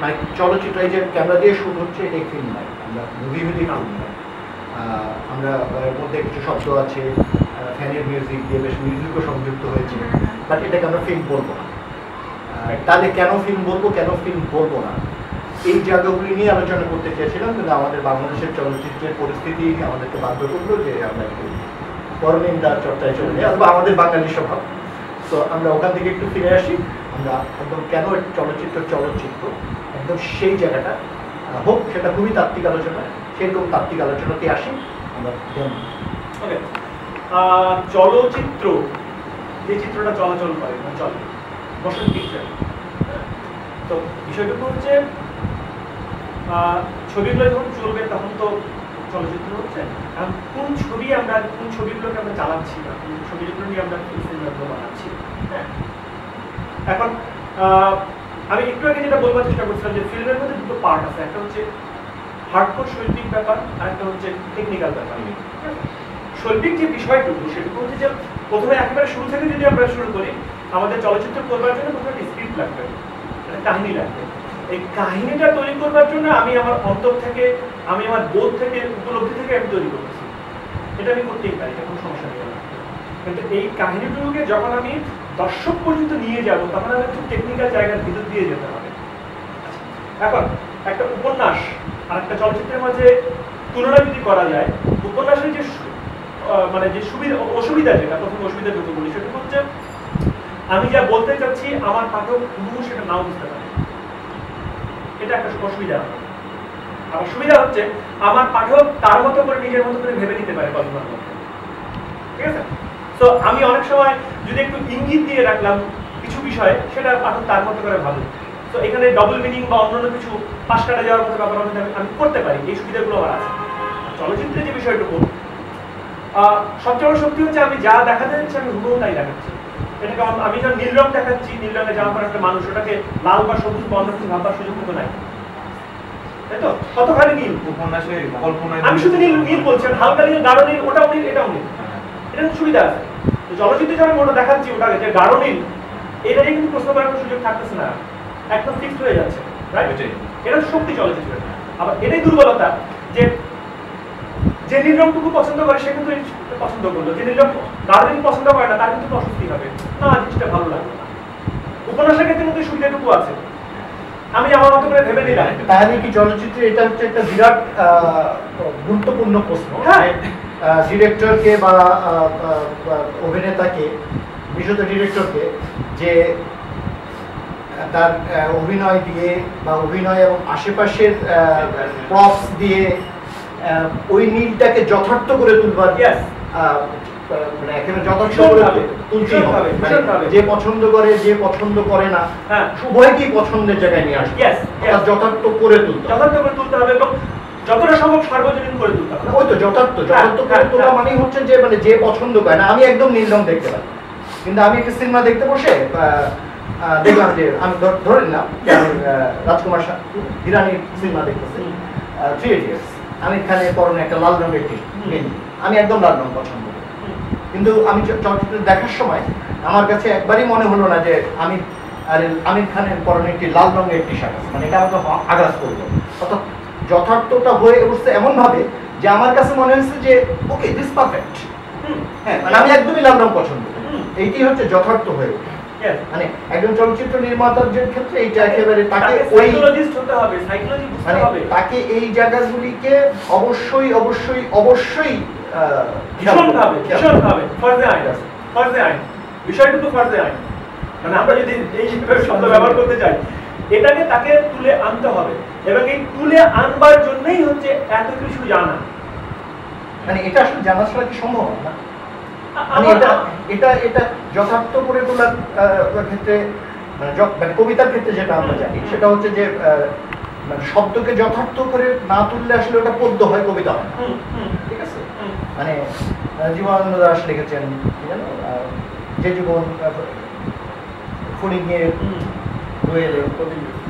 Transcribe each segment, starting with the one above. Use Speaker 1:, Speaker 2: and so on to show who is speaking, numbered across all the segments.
Speaker 1: মানে চলচ্চিত্র এই যে ক্যামেরা দিয়ে শুট হচ্ছে এটাই ফিল্ম নয়। আমরা মুভি মুভি ফিল্ম আহ, আমরা মধ্যে কিছু শব্দ আছে ফ্যানের মিউজিক দিয়ে বেশ মিউজিকও সংযুক্ত হয়েছে। বাট এটাকে আমরা ফিল্ম বলব না। তাহলে কেন ফিল্ম বলব কেন ফিল্ম বলব না? এই জায়গাগুলি নিয়ে আলোচনা করতে চেয়েছিলাম কিন্তু আমাদের বাংলাদেশের চলচ্চিত্রের পরিস্থিতি আমাদেরকে বাধ্য করল যে আমরা একটু পরনিন্দার চর্চায় চলে যাই অথবা আমাদের বাঙালি স্বভাব। তো আমরা ওখান থেকে একটু ফিরে আসি। আমরা একদম কেন চলচ্চিত্র চলচ্চিত্র? একদম সেই জায়গাটা হোক, সেটা খুবই তাত্ত্বিক আলোচনা, সেরকম তাত্ত্বিক আলোচনাতে আসি। আমরা
Speaker 2: চলচ্চিত্র, যে চিত্রটা চলাচল করে চলে মোশন পিকচার তো বিষয়টুকু হচ্ছে ছবিগুলো যখন চলবে, তখন তো চলচ্চিত্র হচ্ছে। এখন কোন ছবি আমরা, কোন ছবিগুলোকে আমরা চালাচ্ছি না? কোন ছবিগুলো নিয়ে আমরা সিনেমাগুলো বানাচ্ছি? এখন আমি একটু আগে যেটা বলবার চেষ্টা করছিলাম যে ফিল্মের মধ্যে দুটো পার্ট আছে। একটা হচ্ছে হার্ডকোর শৈল্পিক ব্যাপার আর একটা হচ্ছে টেকনিক্যাল ব্যাপার? শৈল্পিক যে বিষয়টুকু সেটুকু হচ্ছে যে প্রথমে একেবারে শুরু থেকে যদি আমরা শুরু করি আমাদের চলচ্চিত্র করবার জন্য প্রথমে একটা স্ক্রিপ্ট লাগবে একটা কাহিনী লাগবে। এই কাহিনীটা তৈরি করবার জন্য আমি আমার অন্তর থেকে আমি আমার বোধ থেকে উপলব্ধি থেকে আমি তৈরি করতেছি। এটা আমি করতেই পারি এটা কোনো সমস্যা নেই। কিন্তু এই কাহিনীটুকুকে যখন আমি দর্শক পর্যন্ত নিয়ে যাব তখন আমি একটু টেকনিক্যাল জায়গার ভিতর দিয়ে যেতে হবে। এখন একটা উপন্যাস আর একটা চলচ্চিত্রের মাঝে তুলনা যদি করা যায়, উপন্যাসের যে মানে যে সুবিধা, অসুবিধা যেটা, প্রথম অসুবিধা যত বলি, সেটা হচ্ছে আমি যা বলতে চাচ্ছি, আমার পাঠক হুবহু সেটা নাও বুঝতে পারে। এটা একটা অসুবিধা। আবার সুবিধা হচ্ছে, আমার পাঠক তার মতো করে, নিজের মতো করে ভেবে নিতে পারে কল্পনার মধ্যে ঠিক আছে? তো আমি অনেক সময় যদি একটু ইঙ্গিত দিয়ে রাখলাম কিছু বিষয়ে সেটা পাঠক তার মতো করে ভালো তো এখানে ডবল মিনিং বা অন্যান্য কিছু পাশ কাটা যাওয়ার মতো ব্যাপার আমি আমি করতে পারি এই সুবিধাগুলো আমার আছে। চলচ্চিত্রে যে বিষয়টুকু সবচেয়ে বড় শক্তি হচ্ছে আমি যা দেখাতে যাচ্ছি আমি হুবহু তাই দেখাচ্ছি। এটাকে আম- আমি যখন নীল রং দেখাচ্ছি নীল রঙে জামা পরা একটা মানুষ ওটাকে লাল বা সবুজ বা অন্য কিছু ভাববার সুযোগ কিন্তু নাই। তাই তো? কতখানি নীল?
Speaker 3: উপন্যাসে কল্পনায়
Speaker 2: আমি শুধু নীল নীল বলছি হালকা নীল গাঢ় নীল ওটাও নীল। এটাও নীল এটা সুবিধা আছে। তো চলচ্চিত্রে যখন আমি ওটা দেখাচ্ছি ওটাকে যে গাঢ় নীল। এটা নিয়ে কিন্তু প্রশ্ন করার সুযোগ থাকতেছে না। একদম ফিক্সড হয়ে যাচ্ছে রাইট এটা শক্তি চলচ্চিত্রের আবার এটাই দুর্বলতা যে যে নীলরংটুকু পছন্দ করে সে কিন্তু পছন্দ করল। যে নীল রং গাঢ় নীল পছন্দ করে না তার কিন্তু অস্বস্তি হবে। না জিনিসটা ভালো লাগল না। উপন্যাসের ক্ষেত্রে কিন্তু সুবিধাটুকু আছে। আমি আমার মতো করে ভেবে নিলাম।
Speaker 1: তাহলে কি চলচ্চিত্রে এটা হচ্ছে একটা বিরাট আহ, গুরুত্বপূর্ণ প্রশ্ন?
Speaker 2: হ্যাঁ।
Speaker 1: ডিরেক্টরকে বা অভিনেতাকে বিশেষত ডিরেক্টরকে যে তার অভিনয় দিয়ে বা অভিনয় এবং আশেপাশের প্রপস দিয়ে ওই নীলটাকে যথার্থ করে তুলবার মানে মানে। যে পছন্দ করে যে পছন্দ করে না
Speaker 2: হ্যাঁ।
Speaker 1: উভয়কেই পছন্দের জায়গায় নিয়ে আসবে। যথার্থ করে তুলতে।
Speaker 2: যথার্থ করে তুলতে হবে এবং যতটা সম্ভব সার্বজনীন করে তুলতে হবে।
Speaker 1: ওই তো যথার্থ যথার্থ করে
Speaker 2: হ্যাঁ,
Speaker 1: তোলা
Speaker 2: হ্যাঁ।
Speaker 1: মানেই হচ্ছে যে মানে যে পছন্দ করে না আমি একদম নীল রং দেখতে পাই কিন্তু আমি একটা সিনেমা দেখতে বসে দেখলাম যে আমি ধর- নিলাম রাজকুমার হিরানির সিনেমা দেখতেছি থ্রি ইডিয়টস আমি এখানে পরনে একটা লাল রঙের টি আমি একদম লাল রং পছন্দ করি। কিন্তু আমি চলচ্চিত্র দেখার সময় আমার কাছে একবারই মনে হলো না যে আমি আর আমির খানের পরনে একটি লাল রঙের টি শার্ট মানে এটা আমাকে আঘাত করল। অর্থাৎ যথার্থতা হয়ে উঠছে এমন ভাবে যে আমার কাছে মনে হয়েছে যে ওকে দিস পারফেক্ট হ্যাঁ মানে আমি একদমই লাল রং পছন্দ এইটি হচ্ছে যথার্থ হয়ে ওঠে। মানে একজন চলচ্চিত্র নির্মাতার যে ক্ষেত্রে এইটা একেবারে তাকে ওই
Speaker 2: সাইকোলজিস্ট হতে হবে সাইকোলজি বুঝতে
Speaker 1: মানে
Speaker 2: হবে।
Speaker 1: তাকে এই জায়গাগুলিকে অবশ্যই অবশ্যই অবশ্যই আহ, খেয়াল
Speaker 2: ভীষণ
Speaker 1: করতে
Speaker 2: ভাবে
Speaker 1: হবে, খেয়াল
Speaker 2: ভীষণ
Speaker 1: করতে হবে।
Speaker 2: ভাবে ফর্জে আইন ফর্জে আইন। বিষয়টুকু ফর্জে আইন। মানে আমরা যদি এই শব্দ ব্যবহার করতে চাই এটাকে তাকে তুলে আনতে হবে। এবং এই তুলে আনবার জন্যই হচ্ছে এত কিছু জানা।
Speaker 1: মানে এটা আসলে জানা ছাড়া কি সম্ভব না? মানে এটা এটা এটা যথার্থ করে তোলার ক্ষেত্রে মানে মানে কবিতার ক্ষেত্রে যেটা আমরা জানি সেটা হচ্ছে যে মানে শব্দকে যথার্থ করে না তুললে আসলে ওটা পদ্য হয় কবিতা হয়। ঠিক আছে? মানে জীবনানন্দ দাস লিখেছেন যে জীবন ফড়িংয়ের দোয়েলে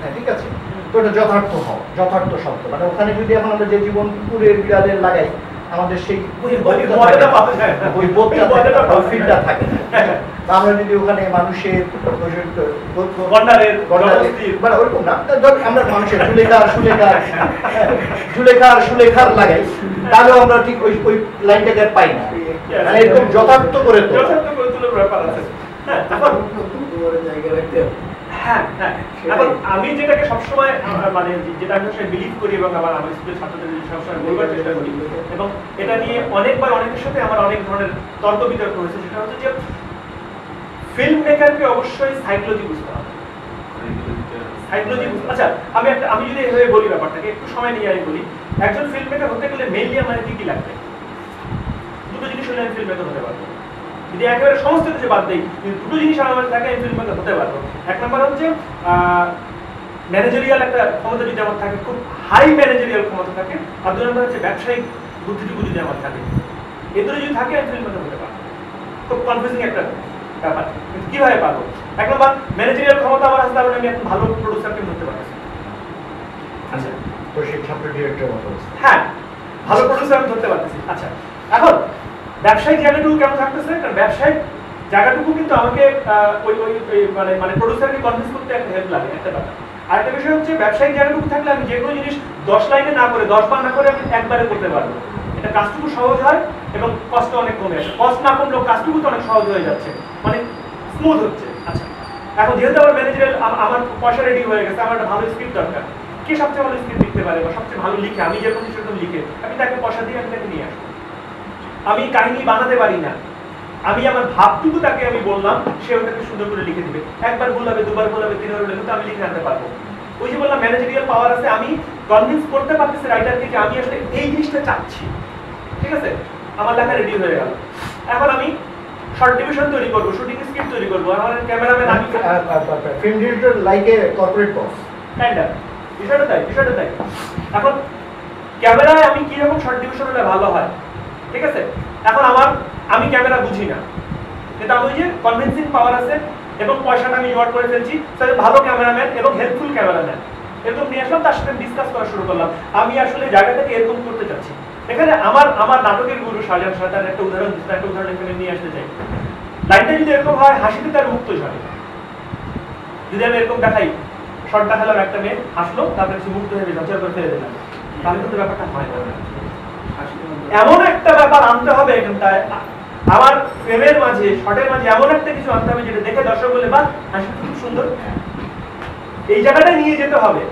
Speaker 1: হ্যাঁ ঠিক আছে? তো এটা যথার্থ হও যথার্থ শব্দ। মানে ওখানে যদি এখন আমরা যে জীবন কুকুরের বিড়ালের লাগাই আমাদের সেই
Speaker 2: ওই- মজাটা
Speaker 1: থাকে, আমরা যদি ওখানে মানুষের মানে ওরকম না। আমরা মানুষের সুলেখার সুলেখার সুলেখার সুলেখার লাগাই তাহলেও আমরা ঠিক ওই ওই লাইনটাকে পাই না। মানে এরকম যথার্থ করে তো
Speaker 2: যথার্থ করে তোলার ব্যাপার আছে। হ্যাঁ এখন হ্যাঁ হ্যাঁ। আমি যেটাকে সবসময় মানে যেটা আমি সবসময় বিলিভ করি এবং আমার আমার স্কুলের ছাত্রদের সবসময় বলবার চেষ্টা করি। এবং এটা নিয়ে অনেকবার অনেকের সাথে আমার অনেক ধরনের তর্ক বিতর্ক হয়েছে। সেটা হচ্ছে যে ফিল্ম মেকারকে অবশ্যই সাইকোলজি বুঝতে হবে। সাইকোলজি আচ্ছা আমি একটা আমি যদি এভাবে বলি ব্যাপারটাকে একটু সময় নিয়ে আমি বলি। একজন ফিল্ম মেকার হতে গেলে মেইনলি আমার কি কি লাগবে? দুটো জিনিস হলে আমি ফিল্ম মেকার হতে পারব। যদি একেবারে সমস্ত কিছু বাদ দেই কিন্তু দুটো জিনিস আমার মধ্যে থাকে আমি ফিল্ম হতে পারব। এক নম্বর হচ্ছে ম্যানেজারিয়াল একটা ক্ষমতা যদি আমার থাকে খুব হাই ম্যানেজারিয়াল ক্ষমতা থাকে আর দুই নম্বর হচ্ছে ব্যবসায়িক বুদ্ধিটুকু যদি আমার থাকে। এ দুটো যদি থাকে আমি ফিল্ম হতে পারব। খুব কনফিউজিং একটা ব্যাপার। কিন্তু কীভাবে পাবো এক নম্বর ম্যানেজারিয়াল ক্ষমতা আমার আছে তাহলে আমি একটা ভালো প্রডিউসারকে ধরতে পারছি। আচ্ছা
Speaker 1: তো সেই ছাত্র ডিরেক্টর
Speaker 2: হ্যাঁ ভালো প্রডিউসার আমি ধরতে পারতেছি। আচ্ছা এখন ব্যবসায়িক জায়গাটুকু কেমন থাকতেছে? কারণ ব্যবসায়িক জায়গাটুকু কিন্তু আমাকে ওই ওই মানে মানে প্রডিউসারকে কনভিন্স করতে একটা হেল্প লাগে, একটা ব্যাপার। আরেকটা বিষয় হচ্ছে ব্যবসায়িক জায়গাটুকু থাকলে আমি যে কোনো জিনিস দশ লাইনে না করে, দশ বার না করে আমি একবারে করতে পারব। এটা কাজটুকু সহজ হয় এবং কষ্ট অনেক কমে আসে। কষ্ট না কমলেও কাজটুকু তো অনেক সহজ হয়ে যাচ্ছে মানে স্মুথ হচ্ছে। আচ্ছা এখন যেহেতু আমার ম্যানেজারের আমার পয়সা রেডি হয়ে গেছে, আমার একটা ভালো স্ক্রিপ্ট দরকার। কে সবচেয়ে ভালো স্ক্রিপ্ট লিখতে পারে বা সবচেয়ে ভালো লিখে? আমি যেরকম সেরকম লিখে, আমি তাকে পয়সা দিয়ে আমি তাকে নিয়ে আসব। আমি কাহিনী বানাতে পারি না। আমি আমার ভাবটুকু তাকে আমি বললাম সে ওটাকে সুন্দর করে লিখে দিবে। একবার ভুল হবে দুবার ভুল হবে তিনবার ভুল হবে কিন্তু আমি লিখে আনতে পারব। ওই যে বললাম ম্যানেজারিয়াল পাওয়ার আছে আমি কনভিন্স করতে পারতেছি রাইটারকে যে আমি আসলে এই জিনিসটা চাচ্ছি। ঠিক আছে? আমার লেখা রেডি হয়ে গেল। এখন আমি শর্ট ডিভিশন তৈরি করব শুটিং স্ক্রিপ্ট তৈরি করব আমার ক্যামেরাম্যান আমি
Speaker 1: film director like a corporate boss
Speaker 2: kind বিষয়টা তাই বিষয়টা তাই। এখন ক্যামেরায় আমি কি রকম শর্ট ডিভিশন হলে ভালো হয়? ঠিক আছে? এখন আমার আমি ক্যামেরা বুঝি না। কিন্তু আমি যে কনভিন্সিং পাওয়ার আছে এবং পয়সাটা আমি জোগাড় করে ফেলছি তাহলে ভালো ক্যামেরাম্যান এবং হেল্পফুল ক্যামেরাম্যান এরকম নিয়ে আসলাম তার সাথে ডিসকাস করা শুরু করলাম। আমি আসলে জায়গাটাকে এরকম করতে চাচ্ছি। এখানে আমার আমার নাটকের গুরু শাহজাহান সাঁতার একটা উদাহরণ দিচ্ছি, একটা উদাহরণ এখানে নিয়ে আসতে চাই। লাইনটা যদি এরকম হয় হাসিতে তার মুক্ত ঝরে। যদি আমি এরকম দেখাই শর্ট দেখালাম একটা মেয়ে হাসলো তারপরে কিছু মুক্ত হয়ে করে ফেলে দিলাম। তাহলে কিন্তু ব্যাপারটা হয় না। এমন একটা ব্যাপার আনতে হবে এখানটায়। আমার ফ্রেমের মাঝে শর্টের মাঝে এমন একটা কিছু আনতে হবে যেটা দেখে দর্শক বলে বা হাসি খুব সুন্দর। এই জায়গাটা নিয়ে যেতে হবে।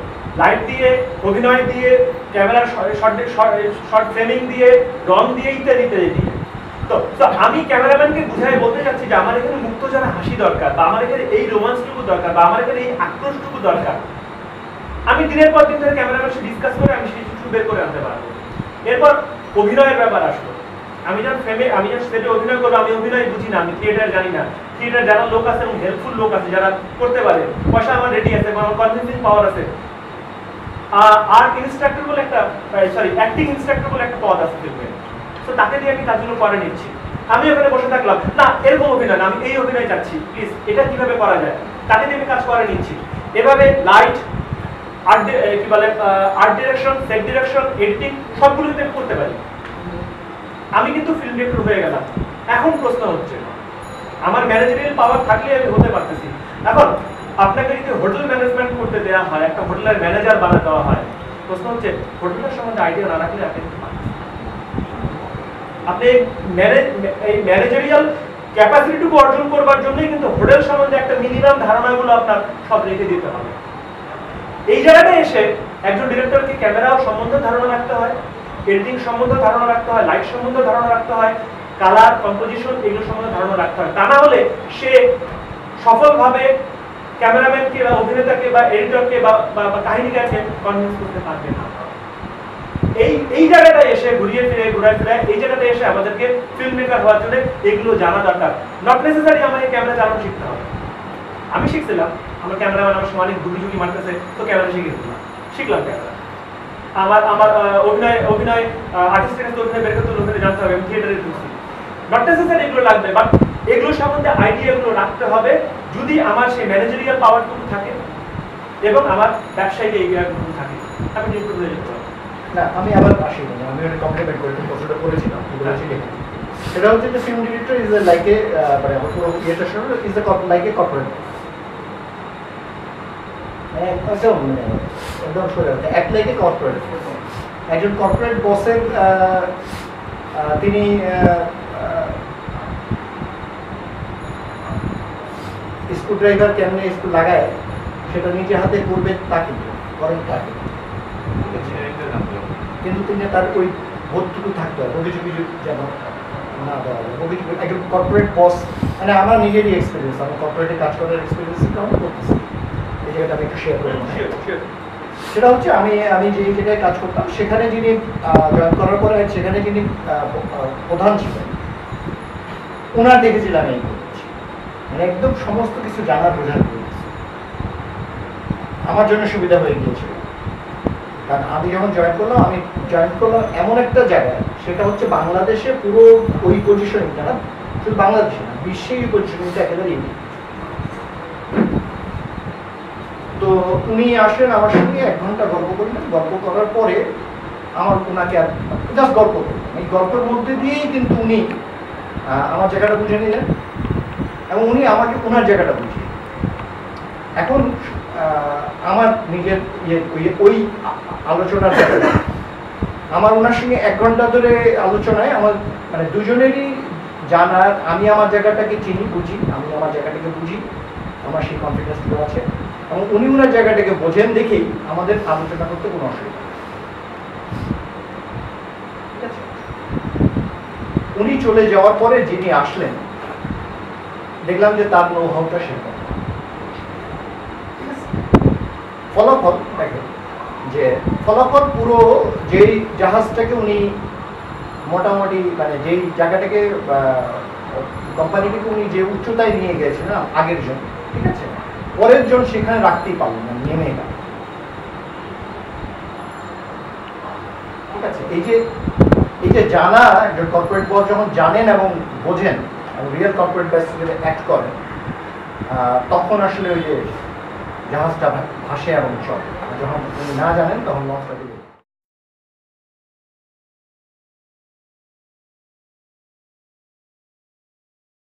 Speaker 2: লাইট দিয়ে, অভিনয় দিয়ে, ক্যামেরার শর্ট ফ্রেমিং দিয়ে, রং দিয়ে ইত্যাদি ইত্যাদি দিয়ে। তো তো আমি ক্যামেরাম্যানকে বুঝাই বলতে চাচ্ছি যে আমার এখানে মুক্ত যারা হাসি দরকার বা আমার এখানে এই রোমান্সটুকু দরকার বা আমার এখানে এই আক্রোশটুকু দরকার, আমি দিনের পর দিন ধরে ক্যামেরাম্যানের সাথে ডিসকাস করে আমি সেই কিছু বের করে আনতে পারব। এরপর অভিনয়ের ব্যাপার আসলো। আমি যখন ফ্রেমে আমি যখন সেটে অভিনয় করব, আমি অভিনয় বুঝি না, আমি থিয়েটার জানি না। থিয়েটার যারা লোক আছে এবং হেল্পফুল লোক আছে, যারা করতে পারে, পয়সা আমার রেডি আছে, আমার কনভিন্সিং পাওয়ার আছে। আর্ট ইনস্ট্রাক্টর বলে একটা সরি অ্যাক্টিং ইনস্ট্রাক্টর বলে একটা পদ আছে ফিল্মে তো তাকে দিয়ে আমি কাজগুলো করে নিচ্ছি। আমি ওখানে বসে থাকলাম, না, এরকম অভিনয় আমি এই অভিনয় চাচ্ছি প্লিজ এটা কীভাবে করা যায়? তাকে দিয়ে আমি কাজ করে নিচ্ছি। এভাবে লাইট আর্ট কি বলে art direction set direction editing সবগুলো আমি করতে পারি। আমি কিন্তু ফিল্ম ডিরেক্টর হয়ে গেলাম। এখন প্রশ্ন হচ্ছে, আমার ম্যানেজারিয়াল পাওয়ার থাকলে আমি হতে পারতেছি। এখন, আপনাকে যদি হোটেল ম্যানেজমেন্ট করতে দেওয়া হয়, একটা হোটেলের ম্যানেজার বানা দেওয়া হয়, প্রশ্ন হচ্ছে হোটেলের সম্বন্ধে আইডিয়া না রাখলে আপনি। আপনি এই ম্যানেজারিয়াল ক্যাপাসিটিটুকু অর্জন করবার জন্যই কিন্তু হোটেল সম্বন্ধে একটা মিনিমাম ধারণাগুলো আপনার সব রেখে দিতে হবে। এই জায়গাটায় এসে একজন ডিরেক্টরকে ক্যামেরাও সম্বন্ধে ধারণা রাখতে হয়। এডিটিং সম্বন্ধে ধারণা রাখতে হয় লাইট সম্বন্ধে ধারণা রাখতে হয় কালার কম্পোজিশন এগুলো সম্বন্ধে ধারণা রাখতে হয়। তা না হলে সে সফলভাবে ক্যামেরাম্যানকে বা অভিনেতাকে বা এডিটরকে বা, বা- কাহিনীকারকে কনভিন্স করতে পারবে না। এই এই জায়গাটায় এসে ঘুরিয়ে ফিরে, ঘুরায় ফিরে, এই জায়গাটায় এসে আমাদেরকে ফিল্ম মেকার হওয়ার জন্য এগুলো জানা দরকার। নট নেসেসারি আমাকে ক্যামেরা চালানো শিখতে হবে। আমি শিখছিলাম, আমার ক্যামেরাম্যান আমার সময় অনেক ঘুরি ঝুঁকি মারতেছে, তো ক্যামেরা শিখে দিলাম শিখলাম ক্যামেরা আমার আমার অভিনয় অভিনয় আর্টিস্টের কাছে অভিনয় বের করতে ওখানে জানতে হবে আমি থিয়েটারে ঢুকছি নট নেসেসারি এগুলো লাগবে। বাট এগুলো সম্বন্ধে আইডিয়াগুলো রাখতে হবে যদি আমার সেই ম্যানেজারিয়াল পাওয়ারটুকু থাকে এবং আমার ব্যবসায়িক এরিয়াটুকু থাকে। আমি ডিরেক্টর হয়ে যেতে পারব?
Speaker 1: না আমি আবার আসি আমি অনেক কমপ্লিমেন্ট করে তুমি প্রশ্নটা করেছিলাম বলেছিলে সেটা হচ্ছে যে film director is like a মানে আমার পুরো ইয়েটা শুনে ইজ লাইক এ কর্পোরেট মানে একদম সোজা কথা লাইক এ কর্পোরেট একজন কর্পোরেট বসের তিনি স্ক্রু ড্রাইভার কেমনে স্ক্রু লাগায় সেটা নিজে হাতে করবে তাকে করেন তাকে কিন্তু। তিনি তার ওই বোধটুকু থাকতে হবে কিছু কিছু যেন না দেওয়া যায় কিছু একজন কর্পোরেট বস মানে আমার নিজেরই এক্সপিরিয়েন্স আমার কর্পোরেটে কাজ করার এক্সপিরিয়েন্সের কারণে করতেছি। এই জায়গাটা আমি একটু শেয়ার করব. সেটা হচ্ছে আমি আমি যে জায়গায় কাজ করতাম, সেখানে যিনি জয়েন করার পরে সেখানে যিনি প্রধান ছিলেন ওনার দেখেছিলাম এই মানে একদম সমস্ত কিছু জানার বোঝার আমার জন্য সুবিধা হয়ে গিয়েছিল। কারণ আমি যখন জয়েন করলাম, আমি জয়েন করলাম এমন একটা জায়গায়, সেটা হচ্ছে বাংলাদেশে পুরো ওই পজিশনিংটা না, শুধু বাংলাদেশে না বিশ্বে এই পজিশনিংটা একেবারে unique। তো উনি আসলেন আমার সঙ্গে, এক ঘণ্টা গল্প করলেন। গল্প করার পরে আমার ওনাকে আর জাস্ট গল্প করলেন এই গল্পের মধ্যে দিয়েই কিন্তু উনি আমার জায়গাটা বুঝে নিলেন এবং উনি আমাকে ওনার জায়গাটা দিলেন। এখন আমার নিজের ইয়ে ওই- আলোচনার আমার ওনার সঙ্গে এক ঘণ্টা ধরে আলোচনায় আমার মানে দুজনেরই জানার, আমি আমার জায়গাটাকে চিনি, বুঝি, আমি আমার জায়গাটাকে বুঝি, আমার সেই কনফিডেন্সগুলো আছে। এবং উনি উনার জায়গাটাকে বোঝেন দেখেই আমাদের আলোচনা করতে কোনো অসুবিধা? উনি চলে যাওয়ার পরে যিনি আসলেন, দেখলাম যে তার নৌহাওটা সেরকম ফলাফল দেখেন যে ফলাফল পুরো যেই জাহাজটাকে উনি মোটামুটি মানে যেই জায়গাটাকে কোম্পানিটাকে উনি যে উচ্চতায় নিয়ে গেছেন না, আগের জন্য। ঠিক আছে? পরের জন সেখানে রাখতেই পারলেন না, নেমে গেল ঠিক আছে, এই যে এই যে জানা একজন কর্পোরেট বস যখন জানেন এবং বোঝেন, এবং রিয়েল কর্পোরেট বস যদি অ্যাক্ট করেন তখন আসলে ওই যে জাহাজটা ভাসে এবং চলে যখন না জানেন, তখন লঞ্চটা।